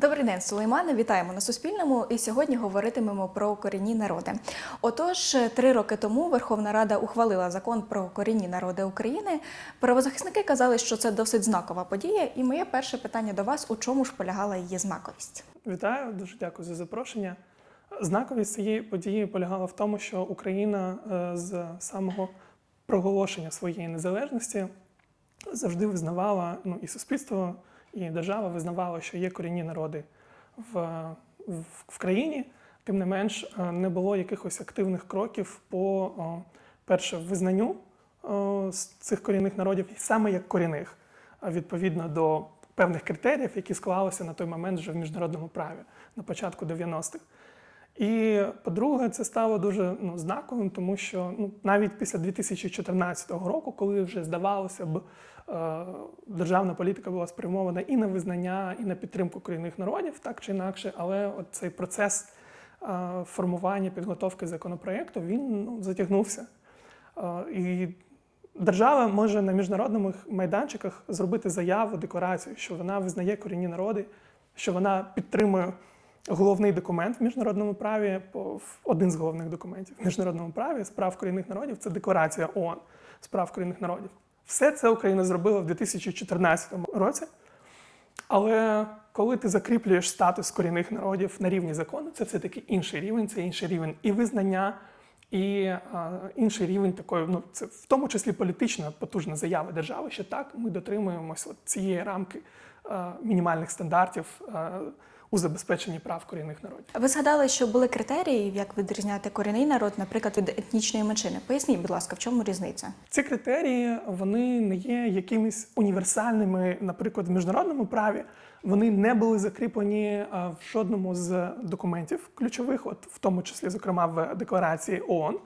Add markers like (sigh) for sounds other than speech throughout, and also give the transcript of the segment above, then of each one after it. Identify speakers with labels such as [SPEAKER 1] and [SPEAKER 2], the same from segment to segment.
[SPEAKER 1] Добрий день, Сулеймане. Вітаємо на Суспільному. І сьогодні говоритимемо про корінні народи. Отож, три роки тому Верховна Рада ухвалила закон про корінні народи України. Правозахисники казали, що це досить знакова подія. І моє перше питання до вас: у чому ж полягала її знаковість?
[SPEAKER 2] Вітаю, дуже дякую за запрошення. Знаковість цієї події полягала в тому, що Україна е, з самого проголошення своєї незалежності завжди визнавала, ну і суспільство, і держава визнавала, що є корінні народи в, в, в країні. Тим не менш, е, не було якихось активних кроків по перше визнанню цих корінних народів саме як корінних, відповідно до певних критеріїв, які склалися на той момент вже в міжнародному праві на початку 90-х. І по-друге, це стало дуже ну, знаковим, тому що ну, навіть після 2014 року, коли вже здавалося б, е, державна політика була спрямована і на визнання, і на підтримку корінних народів, так чи інакше, але от цей процес е, формування підготовки законопроєкту він ну, затягнувся. Е, і держава може на міжнародних майданчиках зробити заяву, декларацію, що вона визнає корінні народи, що вона підтримує головний документ в міжнародному праві, один з головних документів в міжнародному праві з прав корінних народів це декларація ООН з прав корінних народів. Все це Україна зробила в 2014 році. Але коли ти закріплюєш статус корінних народів на рівні закону, це все-таки інший рівень, це інший рівень і визнання, і а, інший рівень такої, ну це в тому числі політична потужна заява держави, що так, ми дотримуємося от цієї рамки а, мінімальних стандартів а, у забезпеченні прав корінних народів.
[SPEAKER 1] Ви згадали, що були критерії, як відрізняти корінний народ, наприклад, від етнічної меншини. Поясніть, будь ласка, в чому різниця?
[SPEAKER 2] Ці критерії вони не є якимись універсальними, наприклад, в міжнародному праві. Вони не були закріплені в жодному з документів ключових, от в тому числі, зокрема, в декларації ООН.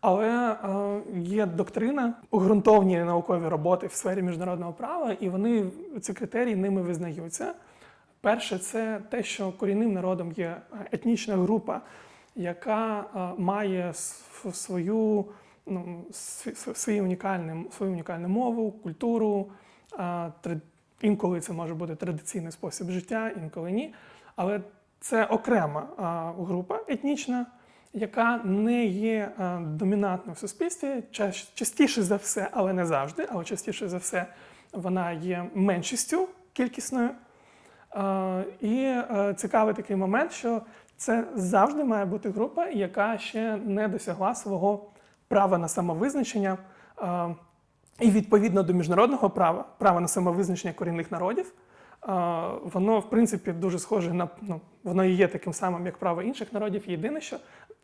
[SPEAKER 2] Але е, є доктрина, ґрунтовні наукові роботи в сфері міжнародного права, і вони ці критерії ними визнаються. Перше, це те, що корінним народом є етнічна група, яка е, має свою ну, свій унікальний, свою унікальну мову, культуру. е, Інколи це може бути традиційний спосіб життя, інколи ні. Але це окрема е, група етнічна, яка не є е, домінантною в суспільстві. Частіше за все, але не завжди, але частіше за все, вона є меншістю кількісною. Е, І е, цікавий такий момент, що це завжди має бути група, яка ще не досягла свого права на самовизначення. Е, І відповідно до міжнародного права, права на самовизначення корінних народів, воно в принципі дуже схоже на ну, воно і є таким самим, як право інших народів. Єдине, що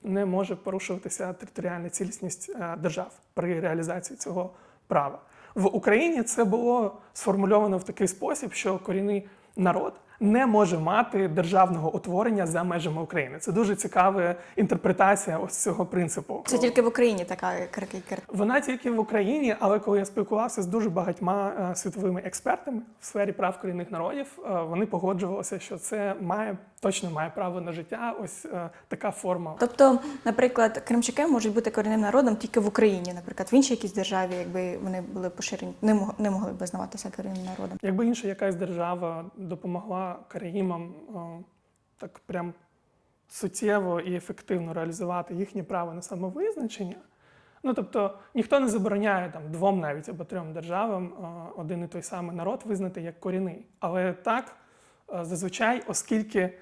[SPEAKER 2] не може порушуватися територіальна цілісність держав при реалізації цього права. В Україні це було сформульовано в такий спосіб, що корінний народ не може мати державного утворення за межами України. Це дуже цікава інтерпретація ось цього принципу.
[SPEAKER 1] Це тільки в Україні така критерія.
[SPEAKER 2] Вона тільки в Україні, але коли я спілкувався з дуже багатьма е, світовими експертами в сфері прав корінних народів, е, вони погоджувалися, що це має точно має право на життя. Ось е, така форма.
[SPEAKER 1] Тобто, наприклад, кримчаки можуть бути корінним народом тільки в Україні, наприклад, в іншій якійсь державі, якби вони були поширені, не могли б визнаватися корінним народом.
[SPEAKER 2] Якби інша якась держава допомогла караїмам так прям суттєво і ефективно реалізувати їхнє право на самовизначення, ну тобто ніхто не забороняє там двом навіть або трьом державам один і той самий народ визнати як корінний. Але так е, зазвичай, оскільки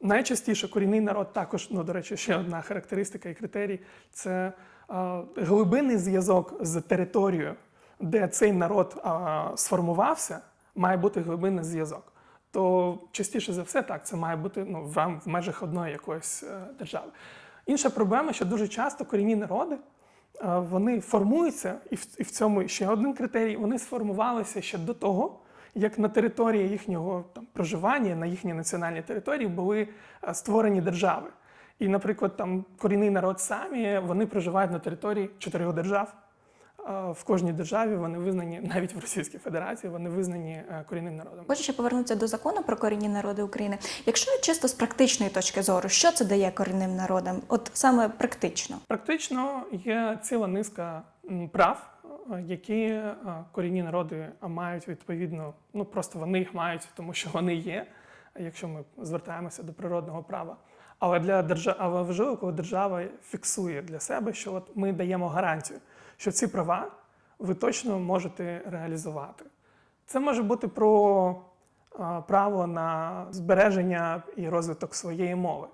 [SPEAKER 2] Найчастіше корінний народ також, ну до речі, ще одна характеристика і критерій це е, глибинний зв'язок з територією, де цей народ е, сформувався, має бути глибинний зв'язок. То частіше за все, так, це має бути ну, в, межах одної якоїсь е, держави. Інша проблема, що дуже часто корінні народи е, вони формуються, і в, і в цьому ще один критерій, вони сформувалися ще до того, як на території їхнього там, проживання, на їхній національній території були е, створені держави. І, наприклад, там корінний народ самі вони проживають на території чотирьох держав. В кожній державі вони визнані, навіть в Російській Федерації, вони визнані е, корінним народом.
[SPEAKER 1] Хочу ще повернутися до закону про корінні народи України. Якщо чисто з практичної точки зору, що це дає корінним народам? От саме практично.
[SPEAKER 2] Практично є ціла низка прав е, які е, корінні народи мають відповідно, ну просто вони їх мають, тому що вони є, якщо ми звертаємося до природного права. Але для держави але важливо, коли держава фіксує для себе, що от ми даємо гарантію, що ці права ви точно можете реалізувати. Це може бути про право на збереження і розвиток своєї мови.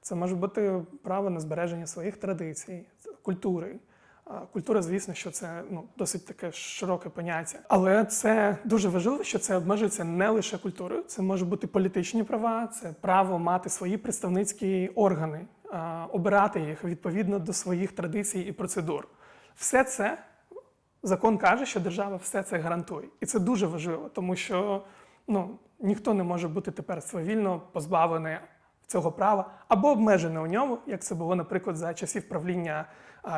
[SPEAKER 2] Це може бути право на збереження своїх традицій, культури. Культура, звісно, що це ну, досить таке широке поняття. Але це дуже важливо, що це обмежується не лише культурою, це може бути політичні права, це право мати свої представницькі органи, обирати їх відповідно до своїх традицій і процедур. Все це закон каже, що держава все це гарантує. І це дуже важливо, тому що ну, ніхто не може бути тепер свавільно позбавлений цього права або обмежений у ньому, як це було, наприклад, за часів правління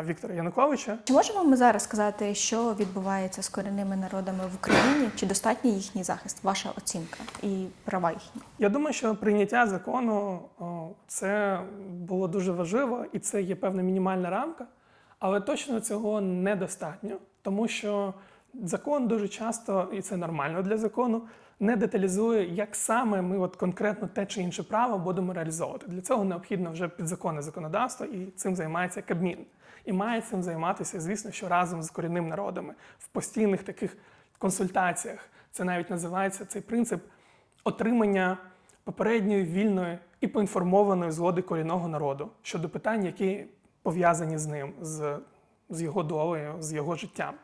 [SPEAKER 2] Віктора Януковича.
[SPEAKER 1] Чи можемо ми зараз сказати, що відбувається з корінними народами в Україні? Чи достатній їхній захист? Ваша оцінка і права їхні?
[SPEAKER 2] Я думаю, що прийняття закону це було дуже важливо, і це є певна мінімальна рамка, але точно цього недостатньо, тому що закон дуже часто, і це нормально для закону, не деталізує, як саме ми от конкретно те чи інше право будемо реалізовувати. Для цього необхідно вже підзаконне законодавство, і цим займається Кабмін. І має цим займатися, звісно, що разом з корінними народами в постійних таких консультаціях. Це навіть називається цей принцип отримання попередньої вільної і поінформованої згоди корінного народу щодо питань, які пов'язані з ним, з, з його долею, з його життям.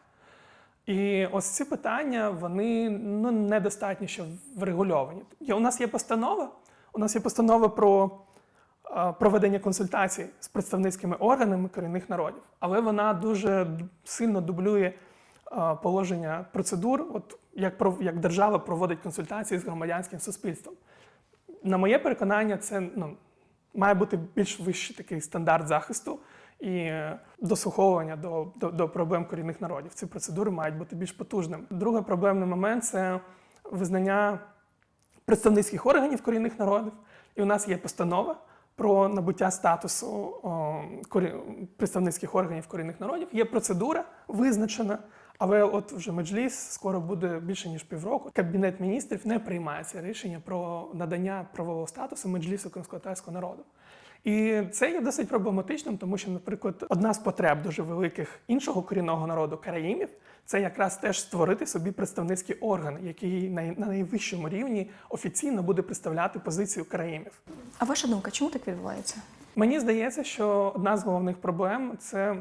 [SPEAKER 2] І ось ці питання вони ну, недостатньо ще врегульовані. У нас є постанова. У нас є постанова про е, проведення консультацій з представницькими органами корінних народів, але вона дуже сильно дублює е, положення процедур, от як, як держава проводить консультації з громадянським суспільством. На моє переконання, це ну, має бути більш вищий такий стандарт захисту і дослуховування до, до, до проблем корінних народів. Ці процедури мають бути більш потужними. Другий проблемний момент це визнання представницьких органів корінних народів. І у нас є постанова про набуття статусу о, корі... представницьких органів корінних народів. Є процедура визначена, але от вже меджліс скоро буде більше ніж півроку. Кабінет міністрів не приймає це рішення про надання правового статусу меджлісу кримськотарського народу. І це є досить проблематичним, тому що, наприклад, одна з потреб дуже великих іншого корінного народу караїмів це якраз теж створити собі представницький орган, який на на найвищому рівні офіційно буде представляти позицію караїмів.
[SPEAKER 1] А ваша думка, чому так відбувається?
[SPEAKER 2] Мені здається, що одна з головних проблем це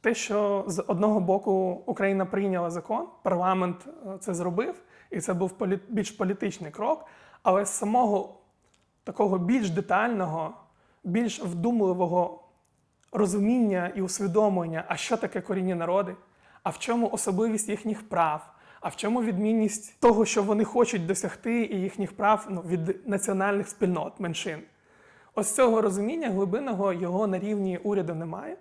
[SPEAKER 2] те, що з одного боку Україна прийняла закон, парламент е, це зробив, і це був полі- більш політичний крок, але з самого такого більш детального, більш вдумливого розуміння і усвідомлення, а що таке корінні народи, а в чому особливість їхніх прав, а в чому відмінність того, що вони хочуть досягти, і їхніх прав ну, від національних спільнот, меншин. Ось цього розуміння глибинного його на рівні уряду немає.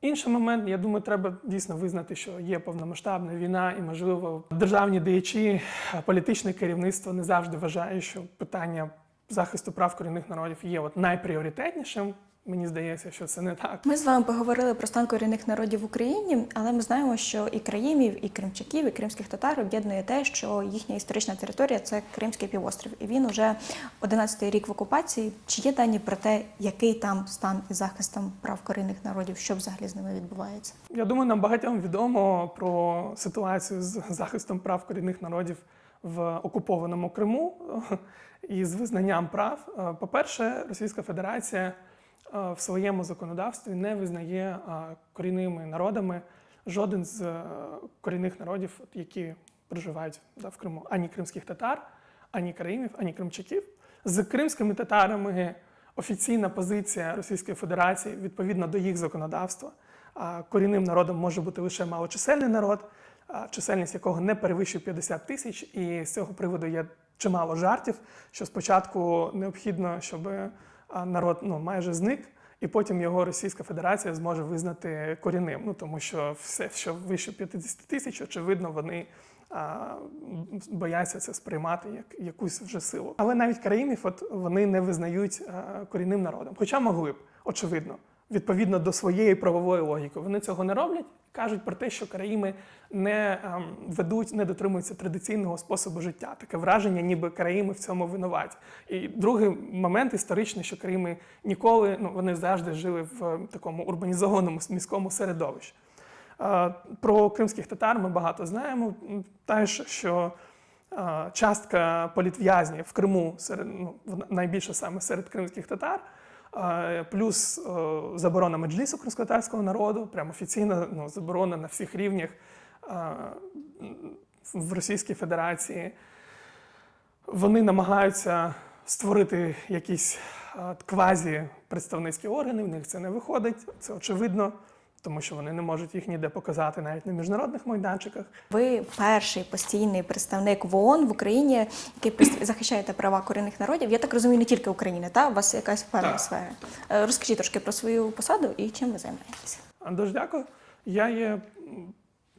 [SPEAKER 2] Інший момент, я думаю, треба дійсно визнати, що є повномасштабна війна, і, можливо, державні діячі, політичне керівництво не завжди вважає, що питання захисту прав корінних народів є от найпріоритетнішим. Мені здається, що це не так.
[SPEAKER 1] Ми з вами поговорили про стан корінних народів в Україні, але ми знаємо, що і країмів, і кримчаків, і кримських татар об'єднує те, що їхня історична територія це Кримський півострів, і він уже 11-й рік в окупації. Чи є дані про те, який там стан із захистом прав корінних народів, що взагалі з ними відбувається?
[SPEAKER 2] Я думаю, нам багатьом відомо про ситуацію з захистом прав корінних народів в окупованому Криму і з визнанням прав. Е, По-перше, Російська Федерація е, в своєму законодавстві не визнає е, корінними народами жоден з корінних народів, які проживають в Криму, ані кримських татар, ані караїмів, ані кримчаків. З кримськими татарами офіційна позиція Російської Федерації відповідно до їх законодавства. Корінним народом може бути лише малочисельний народ, чисельність якого не перевищує 50 тисяч. І з цього приводу є чимало жартів, що спочатку необхідно, щоб народ ну, майже зник, і потім його Російська Федерація зможе визнати корінним. Ну тому що все, що вище 50 тисяч, очевидно, вони а, бояться це сприймати як якусь вже силу. Але навіть караїмів от вони не визнають а, корінним народом, хоча могли б, очевидно. Відповідно до своєї правової логіки. Вони цього не роблять. Кажуть про те, що Караїми не ем, ведуть, не дотримуються традиційного способу життя. Таке враження, ніби Караїми в цьому винуваті. І другий момент історичний, що Караїми ніколи, ну вони завжди жили в е, такому урбанізованому міському середовищі. Е, Про кримських татар ми багато знаємо. Теж, що е, частка політв'язнів в Криму серед ну, вона найбільша саме серед кримських татар. Плюс е, заборона меджлісу кримськотарського народу, прямо офіційна ну, заборона на всіх рівнях в Російській Федерації. Вони намагаються створити якісь е, квазі-представницькі органи, в них це не виходить, це очевидно, тому що вони не можуть їх ніде показати навіть на міжнародних майданчиках.
[SPEAKER 1] Ви перший постійний представник в ООН в Україні, який захищаєте права корінних народів. Я так розумію, не тільки України, та у вас якась певна сфера. Е, Розкажіть трошки про свою посаду і чим ви займаєтеся.
[SPEAKER 2] Дуже дякую. Я є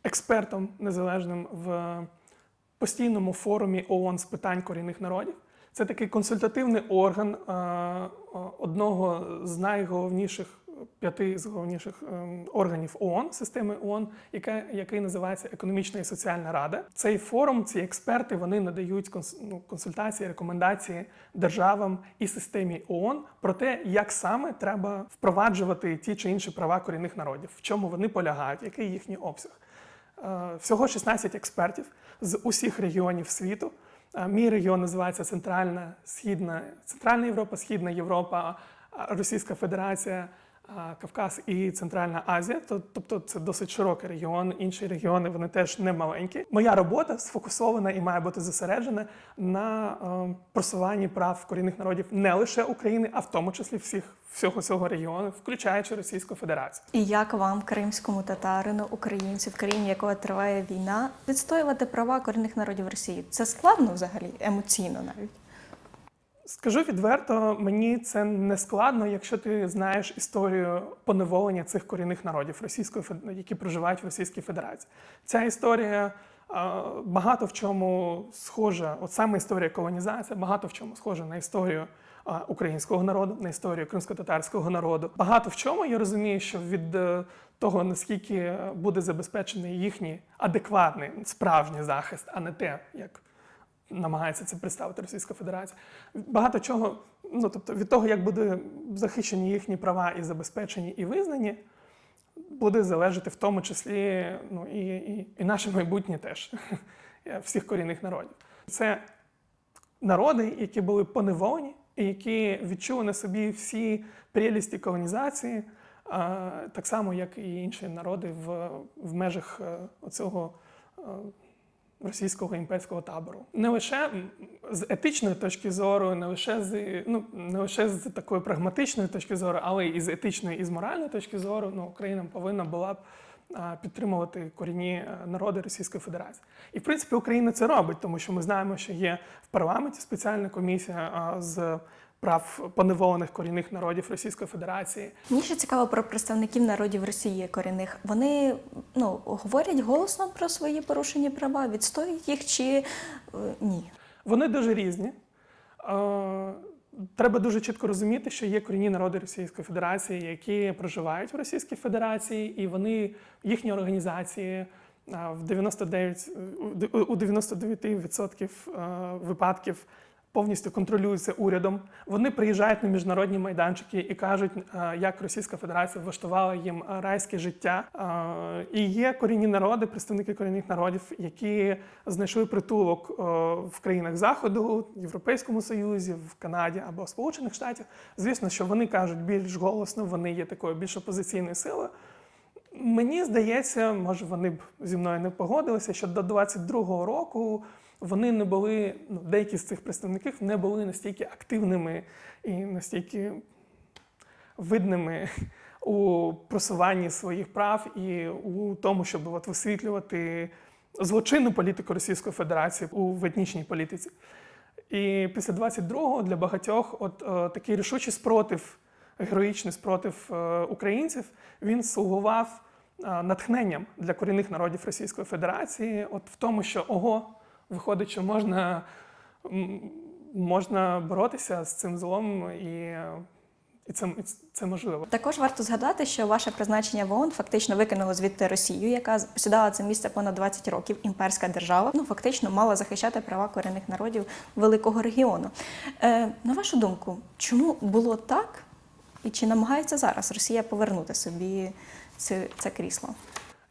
[SPEAKER 2] експертом незалежним в постійному форумі ООН з питань корінних народів. Це такий консультативний орган е, е, одного з найголовніших п'яти з головніших ем, органів ООН, системи ООН, яка, який називається Економічна і соціальна рада. Цей форум, ці експерти, вони надають ну, консультації, рекомендації державам і системі ООН про те, як саме треба впроваджувати ті чи інші права корінних народів, в чому вони полягають, який їхній обсяг. Е, Всього 16 експертів з усіх регіонів світу. Е, Мій регіон називається Центральна Східна, Центральна Європа, Східна Європа, Російська Федерація, Кавказ і Центральна Азія. То- Тобто це досить широкий регіон. Інші регіони вони теж не маленькі. Моя робота сфокусована і має бути зосереджена на е, просуванні прав корінних народів не лише України, а в тому числі всіх всього цього регіону, включаючи Російську Федерацію.
[SPEAKER 1] І як вам, кримському татарину, українцю, в країні якого триває війна, відстоювати права корінних народів Росії? Це складно взагалі, емоційно навіть.
[SPEAKER 2] Скажу відверто, мені це не складно, якщо ти знаєш історію поневолення цих корінних народів Російської які проживають в Російській Федерації. Ця історія багато в чому схожа, от саме історія колонізації, багато в чому схожа на історію українського народу, на історію кримсько-татарського народу. Багато в чому я розумію, що від е, того, наскільки буде забезпечений їхній адекватний справжній захист, а не те, як намагається це представити Російська Федерація. Багато чого, ну тобто від того, як буде захищені їхні права і забезпечені і визнані, буде залежати в тому числі ну, і, і, і наше майбутнє теж (laughs) всіх корінних народів. Це народи, які були поневолені, і які відчули на собі всі прелісті колонізації, так само, як і інші народи в, в межах е, оцього. Російського імперського табору. Не лише з етичної точки зору, не лише з ну не лише з такої прагматичної точки зору, але і з етичної і з моральної точки зору, ну Україна повинна була б підтримувати корінні е, народи Російської Федерації. І в принципі Україна це робить, тому що ми знаємо, що є в парламенті спеціальна комісія з прав поневолених корінних народів Російської Федерації.
[SPEAKER 1] Мені ще цікаво про представників народів Росії корінних. Вони ну, говорять голосно про свої порушені права, відстоюють їх чи е, ні?
[SPEAKER 2] Вони дуже різні. Е, Треба дуже чітко розуміти, що є корінні народи Російської Федерації, які проживають в Російській Федерації, і вони їхні організації е, в 99, у- у 99% е, випадків повністю контролюються урядом. Вони приїжджають на міжнародні майданчики і кажуть, е, як Російська Федерація влаштувала їм е, райське життя. Е, І є корінні народи, представники корінних народів, які знайшли притулок в країнах Заходу, в Європейському Союзі, в Канаді або Сполучених Штатів. Звісно, що вони кажуть більш голосно, вони є такою більш опозиційною силою. Мені здається, може вони б зі мною не погодилися, що до 22-го року вони не були, ну, деякі з цих представників не були настільки активними і настільки видними у просуванні своїх прав і у тому, щоб от висвітлювати злочинну політику Російської Федерації у етнічній політиці. І після 22-го для багатьох от е, такий рішучий спротив, героїчний спротив е, українців, він слугував е, натхненням для корінних народів Російської Федерації, от в тому, що ого, виходить, що можна, можна боротися з цим злом і І це, і це можливо.
[SPEAKER 1] Також варто згадати, що ваше призначення в ООН фактично викинуло звідти Росію, яка сідала це місце понад 20 років, імперська держава, ну фактично мала захищати права корінних народів великого регіону. Е, на вашу думку, чому було так, і чи намагається зараз Росія повернути собі це, це крісло?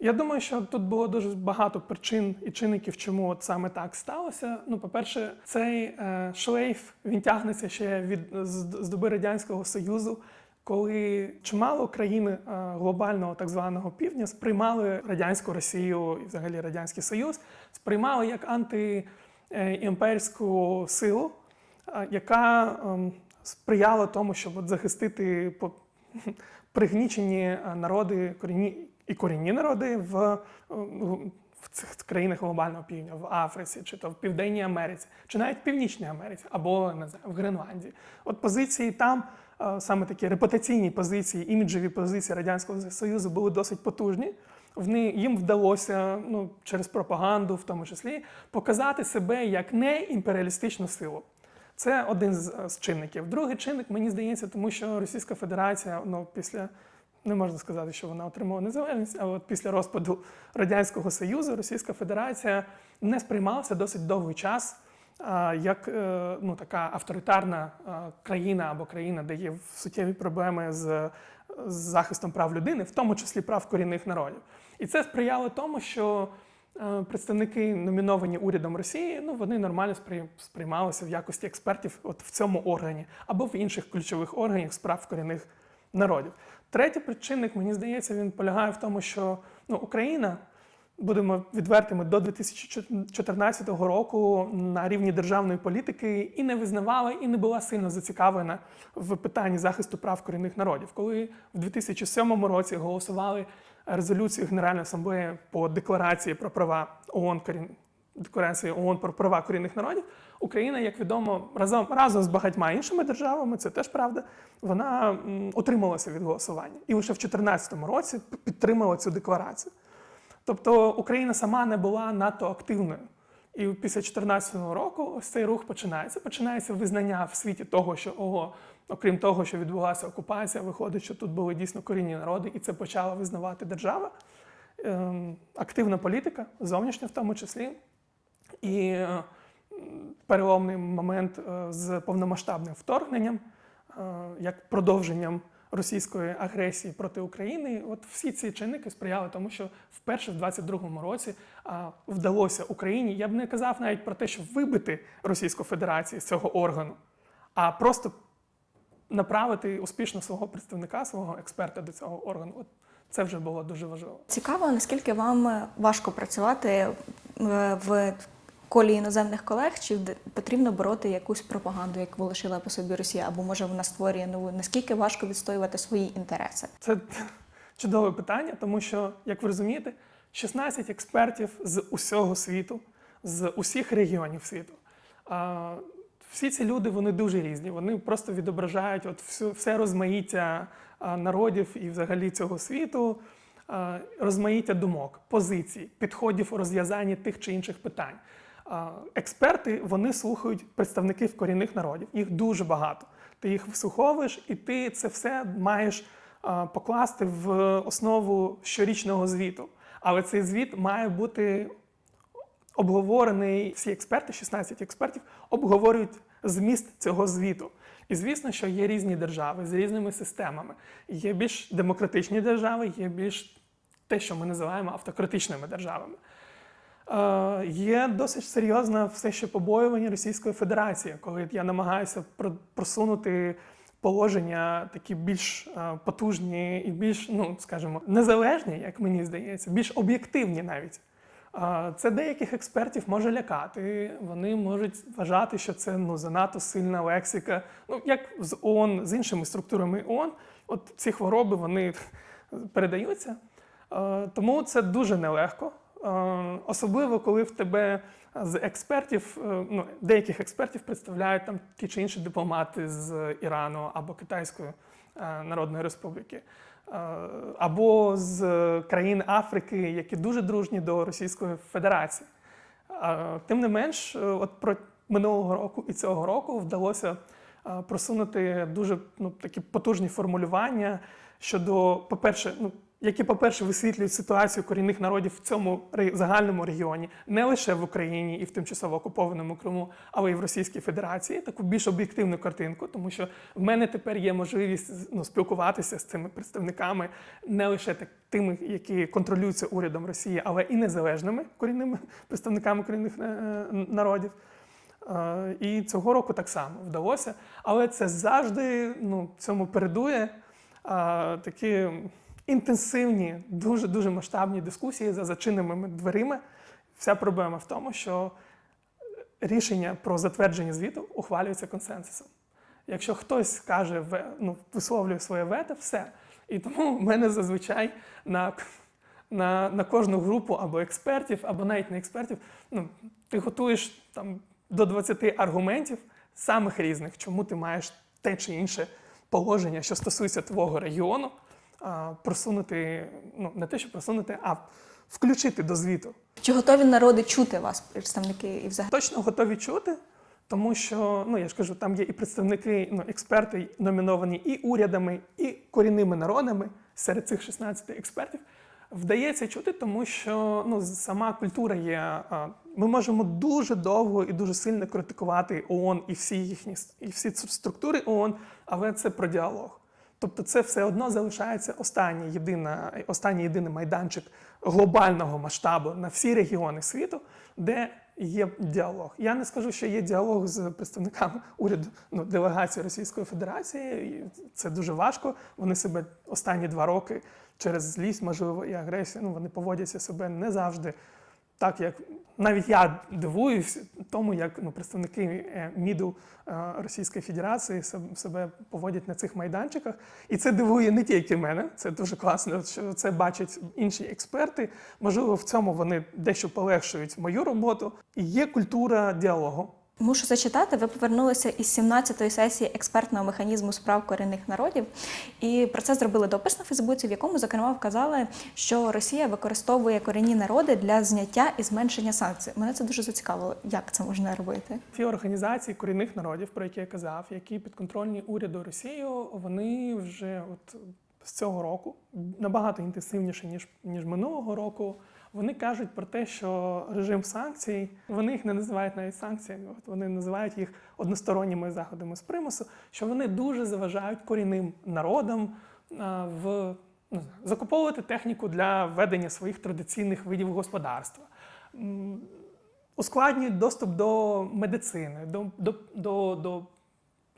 [SPEAKER 2] Я думаю, що тут було дуже багато причин і чинників, чому от саме так сталося. Ну, по-перше, цей е, шлейф він тягнеться ще від з, з доби радянського союзу, коли чимало країн е, глобального так званого півдня сприймали радянську Росію і взагалі радянський Союз, сприймали як антиімперську силу, е, яка ем, сприяла тому, щоб от захистити по- (laughs) пригнічені е, народи, корінні і корінні народи в, е, в цих країнах глобального півдня, в Африці, чи то в Південній Америці, чи навіть в Північній Америці, або не знаю, в Гренландії. От позиції там, е, саме такі репутаційні позиції, іміджеві позиції Радянського Союзу були досить потужні. Вони, їм вдалося ну, через пропаганду, в тому числі, показати себе як не імперіалістичну силу. Це один з, з чинників. Другий чинник, мені здається, тому що Російська Федерація ну, після не можна сказати, що вона отримала незалежність, але от після розпаду Радянського Союзу Російська Федерація не сприймалася досить довгий час як е, ну, така авторитарна країна або країна, де є суттєві проблеми з, з захистом прав людини, в тому числі прав корінних народів. І це сприяло тому, що е, представники, номіновані урядом Росії, ну вони нормально сприймалися в якості експертів от в цьому органі або в інших ключових органах справ корінних народів. Третій причинник, мені здається, він полягає в тому, що ну, Україна, будемо відвертими, до 2014 року на рівні державної політики і не визнавала, і не була сильно зацікавлена в питанні захисту прав корінних народів. Коли в 2007 році голосували резолюцію Генеральної асамблеї по декларації про права ООН корін... Декларації ООН про права корінних народів, Україна, як відомо, разом разом з багатьма іншими державами, це теж правда, вона утрималася від голосування і лише в 2014 році підтримала цю декларацію. Тобто Україна сама не була надто активною. І після 2014 року ось цей рух починається. Починається визнання в світі того, що ого, окрім того, що відбулася окупація, виходить, що тут були дійсно корінні народи, і це почала визнавати держава. Ем, активна політика, зовнішня в тому числі. І е, переломний момент е, з повномасштабним вторгненням, е, як продовженням російської агресії проти України. От всі ці чинники сприяли тому, що вперше в 22-му році вдалося Україні. Я б не казав навіть про те, щоб вибити Російську Федерацію з цього органу, а просто направити успішно свого представника, свого експерта до цього органу. От це вже було дуже важливо.
[SPEAKER 1] Цікаво, наскільки вам е, важко працювати в колі іноземних колег, чи потрібно бороти якусь пропаганду, яку волошила по собі Росія, або може вона створює нову? Наскільки важко відстоювати свої інтереси?
[SPEAKER 2] Це чудове питання, тому що, як ви розумієте, 16 експертів з усього світу, з усіх регіонів світу. А, Всі ці люди вони дуже різні. Вони просто відображають от всю, все розмаїття народів і взагалі цього світу, розмаїття думок, позицій, підходів у розв'язанні тих чи інших питань. Експерти вони слухають представників корінних народів. Їх дуже багато. Ти їх вислуховуєш, і ти це все маєш покласти в основу щорічного звіту. Але цей звіт має бути обговорений. Всі експерти, 16 експертів, обговорюють зміст цього звіту. І звісно, що є різні держави з різними системами. Є більш демократичні держави, є більш те, що ми називаємо автократичними державами. Е, є досить серйозне все ще побоювання Російської Федерації, коли я намагаюся просунути положення такі більш е, потужні і більш, ну скажімо, незалежні, як мені здається, більш об'єктивні навіть. Е, Це деяких експертів може лякати. Вони можуть вважати, що це ну занадто сильна лексика. Ну як з ООН, з іншими структурами ООН, от ці хвороби вони передаються. Тому це дуже нелегко. Е, Особливо, коли в тебе з експертів, е, ну, деяких експертів представляють там ті чи інші дипломати з Ірану або Китайської е, Народної Республіки, або з країн Африки, які дуже дружні до Російської Федерації. Тим не менш, от про минулого року і цього року вдалося просунути дуже ну, такі потужні формулювання щодо, по-перше, ну, які, по-перше, висвітлюють ситуацію корінних народів в цьому загальному регіоні, не лише в Україні і в тимчасово окупованому Криму, але й в Російській Федерації, таку більш об'єктивну картинку, тому що в мене тепер є можливість ну, спілкуватися з цими представниками, не лише так, тими, які контролюються урядом Росії, але і незалежними корінними (laughs) представниками корінних е, народів. Е, І цього року так само вдалося. Але це завжди ну, цьому передує такі інтенсивні, дуже дуже масштабні дискусії за зачиненими дверима. Вся проблема в тому, що рішення про затвердження звіту ухвалюється консенсусом. Якщо хтось каже, ну, висловлює своє вето, все. І тому в мене зазвичай на, на, на кожну групу або експертів, або навіть не експертів, ну, ти готуєш там до 20 аргументів самих різних, чому ти маєш те чи інше положення, що стосується твого регіону, просунути, ну не те, що просунути, а включити до звіту.
[SPEAKER 1] Чи готові народи чути вас, представники і взагалі?
[SPEAKER 2] Точно готові чути, тому що, ну я ж кажу, там є і представники, ну, експерти номіновані і урядами, і корінними народами серед цих 16 експертів. Вдається чути, тому що ну, сама культура є. Ми можемо дуже довго і дуже сильно критикувати ООН і всі їхні і всі структури ООН, але це про діалог. Тобто це все одно залишається останній, єдина, останній єдиний майданчик глобального масштабу на всі регіони світу, де є діалог. Я не скажу, що є діалог з представниками уряду ну, делегації Російської Федерації. Це дуже важко. Вони себе останні два роки через злість, можливо, і агресію. Ну вони поводяться себе не завжди так, як навіть я дивуюсь тому, як ну, представники е, МІДу е, Російської Федерації се- себе поводять на цих майданчиках. І це дивує не тільки мене, це дуже класно, що це бачать інші експерти. Можливо, в цьому вони дещо полегшують мою роботу. І є культура діалогу.
[SPEAKER 1] Мушу зачитати. Ви повернулися із 17-ї сесії експертного механізму справ корінних народів, і про це зробили допис на Фейсбуці, в якому зокрема вказали, що Росія використовує корінні народи для зняття і зменшення санкцій. Мене це дуже зацікавило, як це можна робити.
[SPEAKER 2] Ті організації корінних народів, про які я казав, які підконтрольні уряду Росію, вони вже от з цього року набагато інтенсивніше ніж ніж минулого року. Вони кажуть про те, що режим санкцій, вони їх не називають навіть санкціями, от вони називають їх односторонніми заходами з примусу, що вони дуже заважають корінним народам в не закуповувати техніку для ведення своїх традиційних видів господарства. Ускладнюють доступ до медицини, до, до, до, до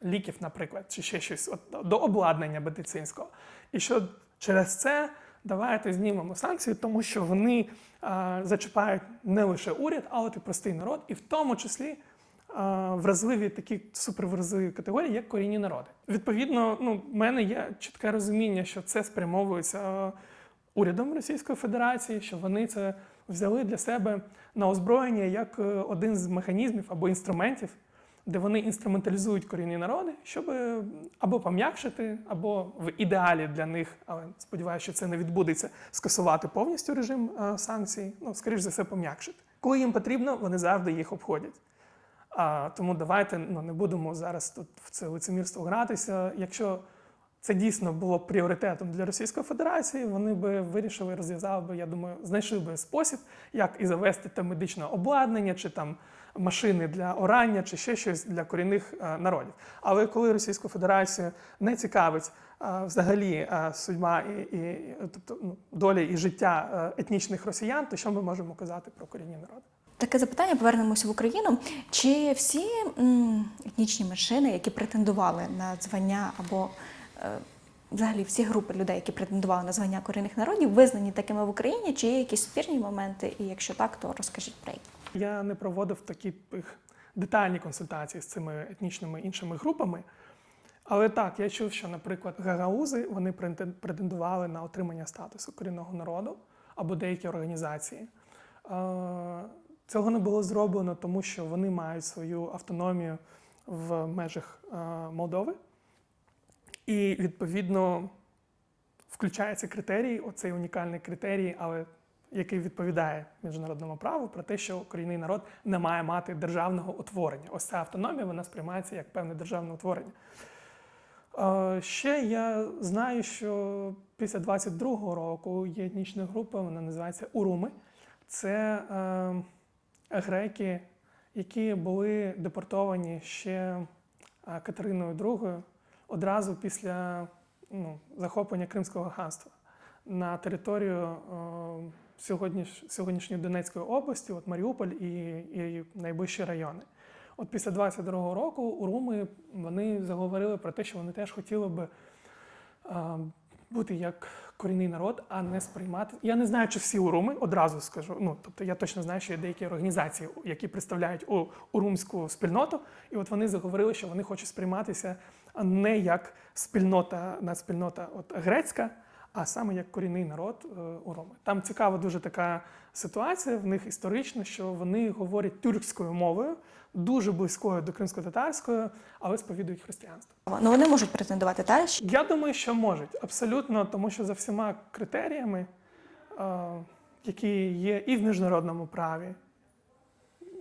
[SPEAKER 2] ліків, наприклад, чи ще щось, от, до обладнання медицинського. І що через це давайте знімемо санкції, тому що вони а, зачіпають не лише уряд, але й простий народ, і в тому числі а, вразливі такі супервразливі категорії, як корінні народи. Відповідно, ну, в мене є чітке розуміння, що це спрямовується а, урядом Російської Федерації, що вони це взяли для себе на озброєння як е, один з механізмів або інструментів, де вони інструменталізують корінні народи, щоб е, або пом'якшити, або в ідеалі для них, але сподіваюся, що це не відбудеться, скасувати повністю режим е, санкцій. Ну, скоріш за все, пом'якшити. Коли їм потрібно, вони завжди їх обходять. А, тому давайте ну, не будемо зараз тут в це лицемірство гратися. Якщо це дійсно було б пріоритетом для Російської Федерації, вони би вирішили, розв'язали би, я думаю, знайшли би спосіб, як і завести там медичне обладнання, чи там машини для орання, чи ще щось для корінних е, народів. Але коли Російську Федерацію не цікавить е, взагалі е, судьба і, і тобто ну, доля і життя етнічних росіян, то що ми можемо казати про корінні народи?
[SPEAKER 1] Таке запитання повернемося в Україну. Чи всі етнічні меншини, які претендували на звання або е, взагалі всі групи людей, які претендували на звання корінних народів, визнані такими в Україні, чи є якісь спірні моменти? І якщо так, то розкажіть про їх.
[SPEAKER 2] Я не проводив такі детальні консультації з цими етнічними іншими групами. Але так, я чув, що, наприклад, гагаузи вони претендували на отримання статусу корінного народу або деякі організації. Цього не було зроблено, тому що вони мають свою автономію в межах Молдови. І відповідно включається критерій, оцей унікальний критерій, але який відповідає міжнародному праву про те, що корінний народ не має мати державного утворення. Ось ця автономія вона сприймається як певне державне утворення. Е, Ще я знаю, що після 22-го року є етнічна група, вона називається Уруми. Це е, греки, які були депортовані ще е, Катериною II одразу після ну, захоплення Кримського ханства на територію е, сьогодніш, сьогоднішньої Донецької області, от Маріуполь і, і найближчі райони. От після 22-го року уруми вони заговорили про те, що вони теж хотіли би е, бути як корінний народ, а не сприймати. Я не знаю, чи всі уруми одразу скажу. Ну тобто я точно знаю, що є деякі організації, які представляють у урумську спільноту, і от вони заговорили, що вони хочуть сприйматися не як спільнота, надспільнота от грецька, а саме як корінний народ е, уруми. Там цікава дуже така ситуація в них історично, що вони говорять тюркською мовою, дуже близькою до кримсько-татарської, але сповідують християнство.
[SPEAKER 1] Ну вони можуть претендувати та
[SPEAKER 2] Я думаю, що можуть абсолютно, тому що за всіма критеріями, е, які є і в міжнародному праві,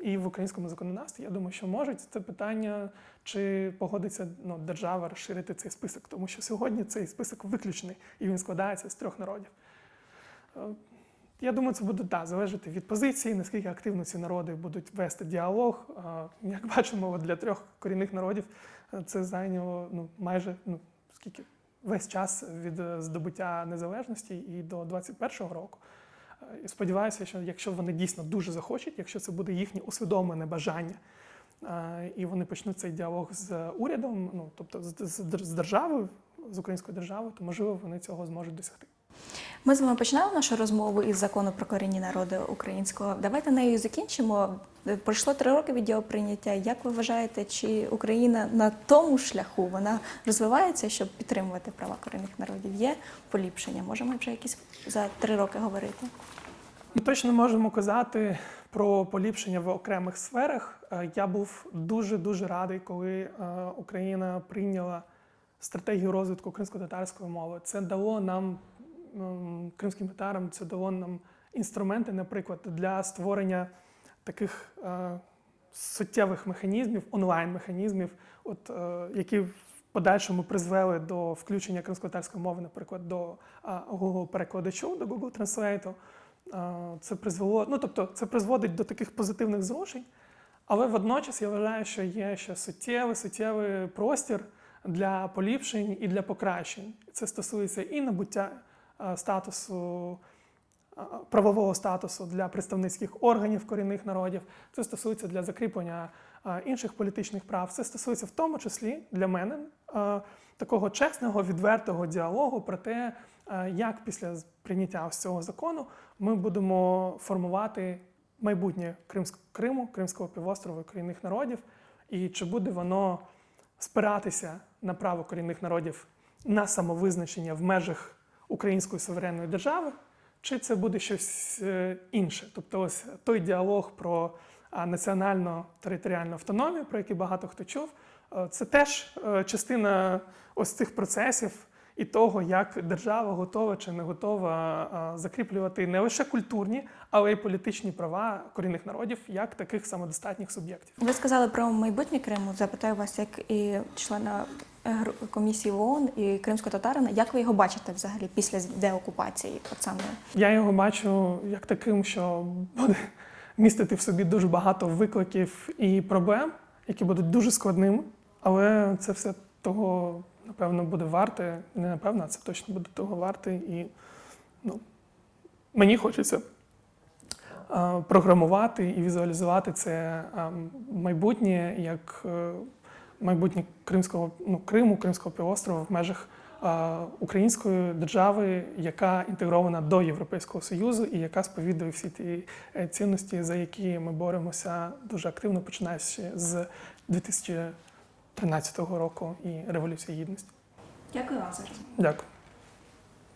[SPEAKER 2] і в українському законодавстві, я думаю, що можуть. Це питання, чи погодиться ну, держава розширити цей список, тому що сьогодні цей список виключений і він складається з трьох народів. Е, Я думаю, це буде да, залежати від позиції, наскільки активно ці народи будуть вести діалог. Е, Як (laughs) бачимо, для трьох корінних народів е, це зайняло ну, майже ну, скільки весь час від здобуття незалежності і до 21-го року. І сподіваюся, що якщо вони дійсно дуже захочуть, якщо це буде їхнє усвідомлене бажання, е, і вони почнуть цей діалог з урядом, ну тобто з державою, з українською державою, то можливо вони цього зможуть досягти.
[SPEAKER 1] Ми з вами починали нашу розмову із закону про корінні народи українського. Давайте нею закінчимо. Пройшло три роки від його прийняття. Як ви вважаєте, чи Україна на тому шляху вона розвивається, щоб підтримувати права корінних народів? Є поліпшення? Можемо вже якісь за три роки говорити?
[SPEAKER 2] Ми точно можемо казати про поліпшення в окремих сферах. Е, Я був дуже дуже радий, коли е, Україна прийняла стратегію розвитку кримсько-татарської мови. Це дало нам кримським татарам, це дало нам інструменти, наприклад, для створення таких е, суттєвих механізмів, онлайн-механізмів, от, е, які в подальшому призвели до включення кримсько-татарської мови, наприклад, до е, Google перекладачу, до Google Translate. Це призвело, ну тобто, це призводить до таких позитивних зрушень, але водночас я вважаю, що є ще суттєвий, суттєвий простір для поліпшень і для покращень. Це стосується і набуття статусу е, правового статусу для представницьких органів корінних народів. Це стосується для закріплення е, інших політичних прав. Це стосується в тому числі для мене е, такого чесного, відвертого діалогу про те, е, як після прийняття ось цього закону ми будемо формувати майбутнє Криму, Кримського півострову і корінних народів, і чи буде воно спиратися на право корінних народів на самовизначення в межах української суверенної держави, чи це буде щось е, інше? Тобто, ось той діалог про а, національно-територіальну автономію, про який багато хто чув, е, це теж е, частина ось цих процесів і того, як держава готова чи не готова закріплювати не лише культурні, але й політичні права корінних народів як таких самодостатніх суб'єктів.
[SPEAKER 1] Ви сказали про майбутнє Криму. Запитаю вас, як і члена комісії ООН і кримського татарина, як ви його бачите взагалі після деокупації? Саме
[SPEAKER 2] Я його бачу як таким, що буде містити в собі дуже багато викликів і проблем, які будуть дуже складними, але це все того, напевно, буде варте. Не напевно, а це точно буде того варте. І ну, мені хочеться програмувати і візуалізувати це майбутнє як е, майбутнє Кримського ну, Криму, Кримського півострова в межах е, української держави, яка інтегрована до Європейського Союзу і яка сповідує всі ті е, цінності, за які ми боремося дуже активно, починаючи з 2013 року і Революції Гідності.
[SPEAKER 1] дякую вам зараз.
[SPEAKER 2] Дякую.